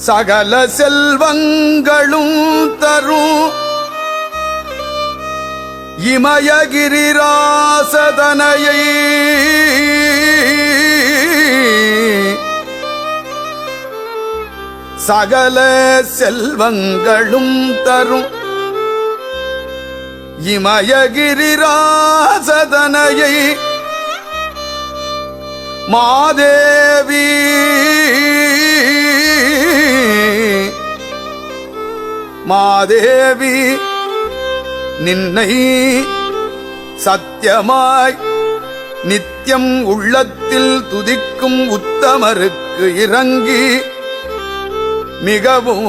சகல செல்வங்களும் தரும். இமயகிரிராசதனையை சகல செல்வங்களும் தரும். இமயகிரிராசதனையை மாதேவி. மாதேவி நின்னை சத்தியமாய் நித்தியம் உள்ளத்தில் துதிக்கும் உத்தமருக்கு இறங்கி மிகவும்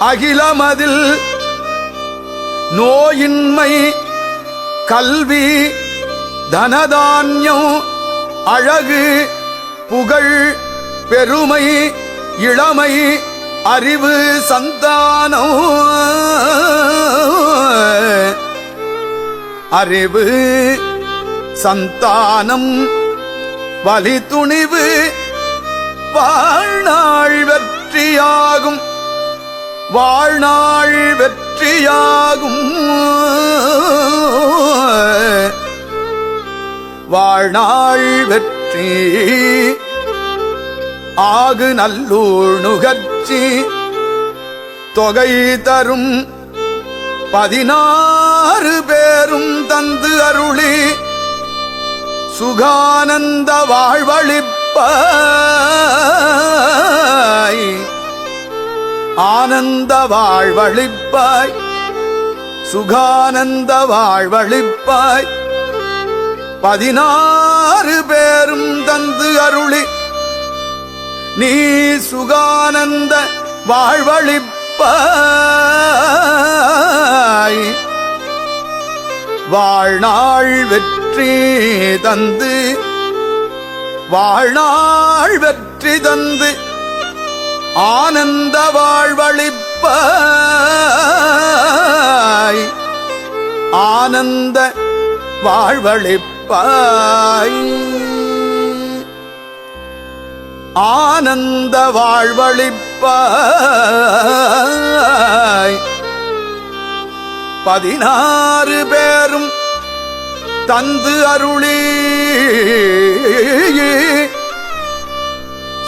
அகிலமதில் நோயின்மை கல்வி தனதான்யம் அழகு புகழ் பெருமை இளமை அறிவு சந்தானம். அறிவு சந்தானம் வலி துணிவு வாழ்நாள் வெற்றியாகும். வாழ்நாள் வெற்றியாகும். வாழ்நாள் வெற்றி. ஆகு நல்லூர் நுகர்ச்சி. தொகை தரும் பதினாறு பேரும் தந்து அருளி. சுகானந்த வாழ்வழிப்பாய். ஆனந்த வாழ்வழிப்பாய். சுகானந்த வாழ்வழிப்பாய். பதினாறு பேரும் தந்து அருளி. நீ சுகானந்த வாழ்வழிப்பாய். வாழ்நாள் வெற்றி தந்து. வாழ்நாள் வெற்றி தந்து. ஆனந்த வாழ்வழிப்பாய். ஆனந்த வாழ்வழிப்பாய். பாய். ஆனந்த வாழ்வழிப்பாய். பதினாறு பேரும் தந்து அருளி.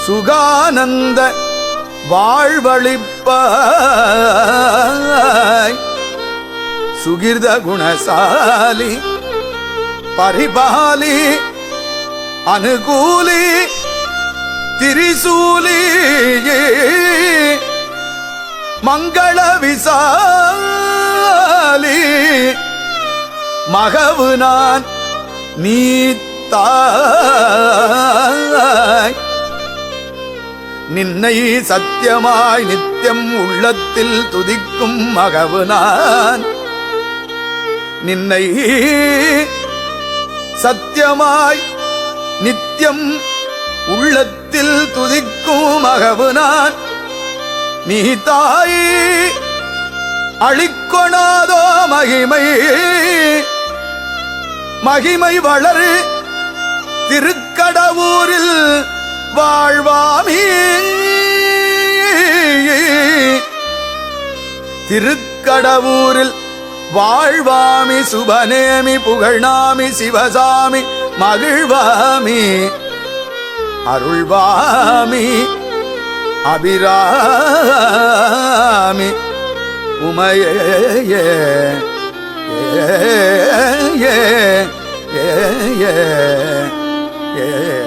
சுகானந்த வாழ்வழிப்பாய். சுகிர்த குணசாலி பரிபாலி அனுகூலி திரிசூலி மங்கள விசாலி மகவு நான் நீ தாய் நின்னை சத்தியமாய் நித்தியம் உள்ளத்தில் துதிக்கும் மகவு நான் நின்னை சத்தியமாய் நித்தியம் உள்ளத்தில் துதிக்கும் மகவு நான். நீ தாய் அழிக்கொணாதோ மகிமை. மகிமை வளரு திருக்கடவூரில் வாழ்வாமி. திருக்கடவூரில் வாழ்வாமி சுபநேமி புகழ்நாமி சிவசாமி மகிழ்வாமி அருள்வாமி அபிராமி உமையே ஏ ஏ ஏ ஏ ஏ